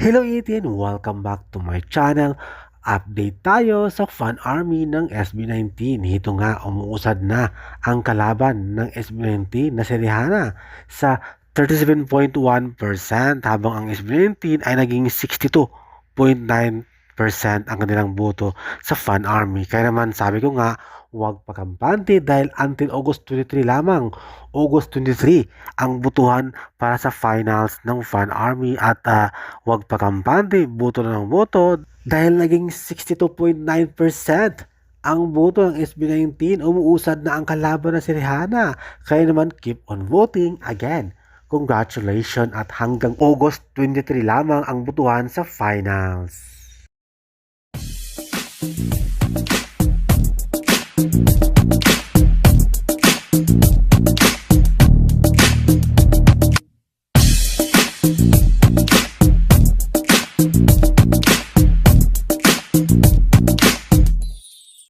Hello Itin! Welcome back to my channel. Update tayo sa Fan Army ng SB19. Ito nga, umuusad na ang kalaban ng SB19 na si Rihanna sa 37.1% habang ang SB19 ay naging 62.9% ang kanilang boto sa Fan Army. Kaya naman sabi ko nga, huwag pakampante dahil until August 23 lamang. August 23 ang butuhan para sa finals ng Fan Army at ah, huwag pakampante, boto na ng boto dahil naging 62.9% ang boto ng SB19, umuusad na ang kalaban na si Rihanna. Kaya naman, keep on voting again. Congratulations at hanggang August 23 lamang ang butuhan sa finals.